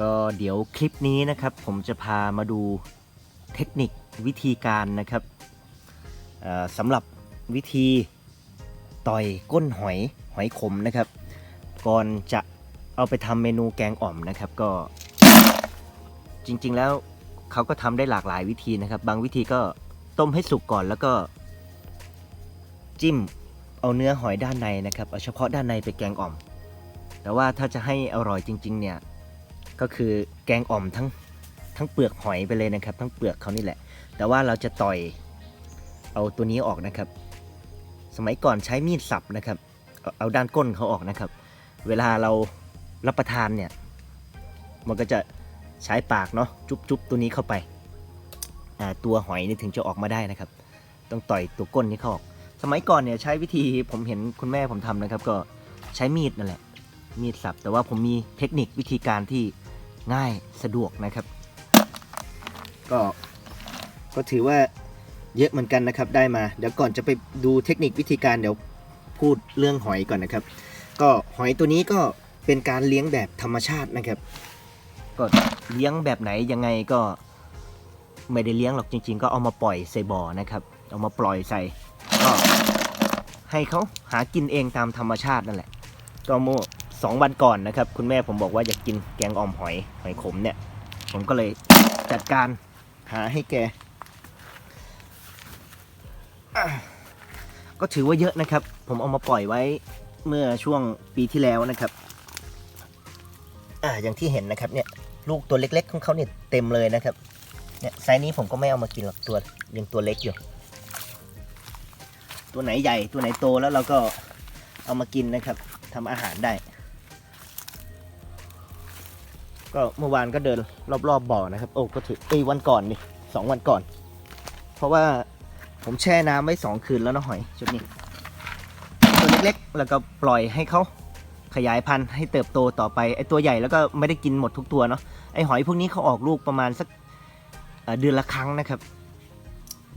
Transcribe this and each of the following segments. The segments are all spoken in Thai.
ก็เดี๋ยวคลิปนี้นะครับ ผมจะพามาดูเทคนิควิธีการนะครับสำหรับวิธีต่อยก้นหอยหอยขมนะครับ ก่อนจะเอาไปทำเมนูแกงอ่อมนะครับ ก็จริงๆแล้วเขาก็ทำได้หลากหลายวิธีนะครับ บางวิธีก็ต้มให้สุกก่อนแล้วก็ จิ้มเอาเนื้อหอยด้านในนะครับ เอาเฉพาะด้านในไปแกงอ่อม แต่ว่าถ้าจะให้อร่อยจริง ๆ เนี่ย ก็คือแกงอ่อมทั้งทั้งเปลือกหอยไปเลยนะครับ ทั้งเปลือกเขานี่แหละ แต่ว่าเราจะต่อยเอาตัวนี้ออกนะครับ สมัยก่อนใช้มีดสับนะครับ เอาด้านก้นเขาออกนะครับ เวลาเรารับประทานเนี่ย มันก็จะใช้ปากเนาะจุ๊บๆตัวนี้เข้าไปาตัวหอยนี่ถึงจะออกมาได้นะครับ ต้องต่อยตัวก้นนี้เขาออก สมัยก่อนเนี่ยใช้วิธีผมเห็นคุณแม่ผมทำนะครับ ก็ใช้มีดนั่นแหละ มีดสับ แต่ว่าผมมีเทคนิควิธีการที่ ง่ายสะดวกนะครับ ก็ก็ถือว่าเยอะเหมือนกันนะครับได้มา เดี๋ยวก่อนจะไปดูเทคนิควิธีการเดี๋ยวพูดเรื่องหอยก่อนนะครับ ก็หอยตัวนี้ก็เป็นการเลี้ยงแบบธรรมชาตินะครับ ก็เลี้ยงแบบไหนยังไงก็ไม่ได้เลี้ยงหรอกจริง ๆ ก็เอามาปล่อยใส่บ่อนะครับ เอามาปล่อยใส่ก็ให้เขาหากินเองตามธรรมชาตินั่นแหละก็เมื่ สองวันก่อนนะครับ คุณแม่ผมบอกว่าอยากกินแกงอ่อมหอยหอยขมเนี่ย ผมก็เลยจัดการหาให้แก ก็ถือว่าเยอะนะครับ ผมเอามาปล่อยไว้เมื่อช่วงปีที่แล้วนะครับ อ่าอย่างที่เห็นนะครับเนี่ยลูกตัวเล็ก ๆ ของเขาเนี่ยเต็มเลยนะครับเนี่ยไซส์นี้ผมก็ไม่เอามากินหรอกตัวยังตัวเล็กอยู่ ตัวไหนใหญ่ตัวไหนโตแล้วเราก็เอามากินนะครับทำอาหารได้ ก็เมื่อวานก็เดินรอบๆบบ่อนะครับ โอ้ก็ถือเอ้วันก่อนนี่สองวันก่อน เพราะว่าผมแช่น้ำไว้สองคืนแล้วนะหอยชุดนี้ตัวเล็กๆ แล้วก็ปล่อยให้เขาขยายพันธุ์ให้เติบโตต่อไปไอตัวใหญ่แล้วก็ไม่ได้กินหมดทุกตัวเนาะไอหอยพวกนี้เขาออกลูกประมาณสักเอ่อเดือนละครั้งนะครับ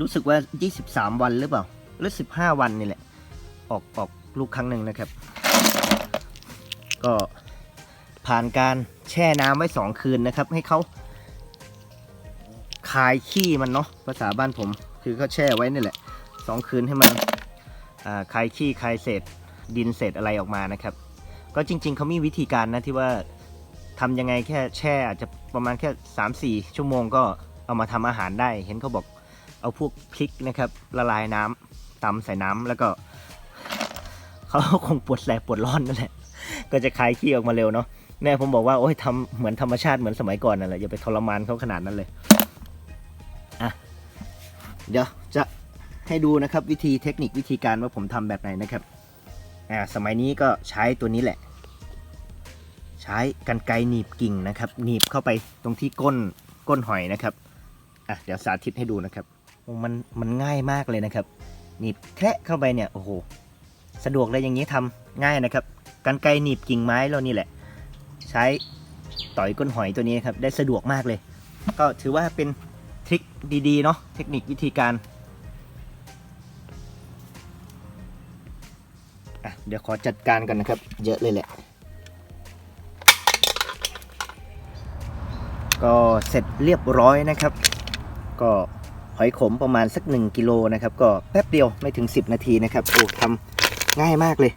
รู้สึกว่า 23 วันหรือเปล่าหรือ 15 วันนี่แหละ ออกออกลูกครั้งหนึ่งนะครับ ก็ ผ่านการแช่น้ำไว้2คืนนะครับ ให้เขาคายขี้มันเนาะภาษาบ้านผม คือเขาแช่ไว้นี่แหละสองคืนให้มันคายขี้คายเศษ ดินเศษอะไรออกมานะครับ ก็จริง ๆเขามีวิธีการนะที่ว่าทำยังไงแค่แช่อาจจะประมาณแค่ 3-4 ชั่วโมงก็เอามาทำอาหารได้ เห็นเขาบอกเอาพวกพริกนะครับละลายน้ำตำใส่น้ำแล้วก็เขาคงปวดแสบปวดร้อนนั่นแหละก็จะคลายขี้ออกมาเร็วเนาะ แม่ผมบอกว่าโอ้ยทำเหมือนธรรมชาติเหมือนสมัยก่อนนั่นแหละอย่าไปทรมานเขาขนาดนั้นเลยอะเดี๋ยวจะให้ดูนะครับวิธีเทคนิควิธีการว่าผมทำแบบไหนนะครับอ่าสมัยนี้ก็ใช้ตัวนี้แหละ ใช้กันไกหนีบกิ่งนะครับหนีบเข้าไปตรงที่ก้นก้นหอยนะครับอะเดี๋ยวสาธิตให้ดูนะครับมันมันง่ายมากเลยนะครับหนีบแคะเข้าไปเนี่ยโอ้โหสะดวกเลยอย่างนี้ทำง่ายนะครับกันไกหนีบกิ่งไม้เรานี่แหละ ใช้ต่อยก้นหอยตัวนี้ครับได้สะดวกมากเลย ก็ถือว่าเป็นทริคดีๆเนาะเทคนิควิธีการอะเดี๋ยวขอจัดการกันนะครับ เยอะเลยแหละ ก็เสร็จเรียบร้อยนะครับ ก็หอยขมประมาณสัก 1กิโลนะครับ ก็แป๊บเดียวไม่ถึง 10 นาทีนะครับโอ้ทำง่ายมากเลย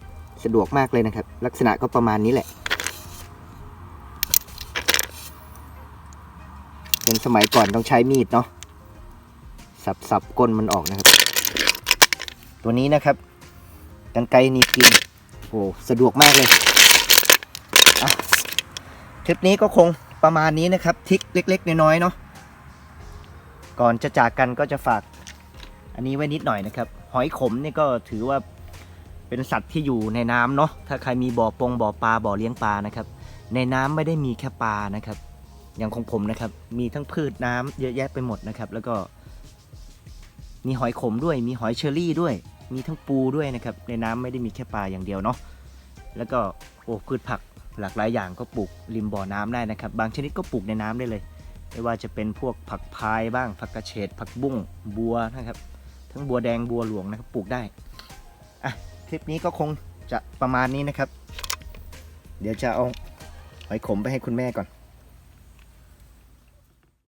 สะดวกมากเลยนะครับ ลักษณะก็ประมาณนี้แหละ เป็นสมัยก่อนต้องใช้มีดเนาะสับสับก้นมันออกนะครับ ตัวนี้นะครับกันไกรหนีกินโอ้สะดวกมากเลยคลิปนี้ก็คงประมาณนี้นะครับ ทิกเล็ก ๆ น้อยๆเนาะก่อนจะจากกันก็จะฝาก อันนี้ไว้นิดหน่อยนะครับ หอยขมนี่ก็ถือว่าเป็นสัตว์ที่อยู่ในน้ำเนาะถ้าใครมีบ่อปงบ่อปลาบ่อเลี้ยงปลานะครับ ในน้ำไม่ได้มีแค่ปลานะครับ อย่างของผมนะครับ มีทั้งพืชน้ำเยอะแยะไปหมดนะครับ แล้วก็มีหอยขมด้วย มีหอยเชอรี่ด้วย มีทั้งปูด้วยนะครับ ในน้ำไม่ได้มีแค่ปลาอย่างเดียวเนาะ แล้วก็โอ้พืชผักหลากหลายอย่างก็ปลูกริมบ่อน้ำได้นะครับ บางชนิดก็ปลูกในน้ำได้เลย ไม่ว่าจะเป็นพวกผักพายบ้าง ผักกระเฉด ผักบุ้ง บัวนะครับ ทั้งบัวแดง บัวหลวงนะครับ ปลูกได้ อะ คลิปนี้ก็คงจะประมาณนี้นะครับ เดี๋ยวจะเอาหอยขมไปให้คุณแม่ก่อน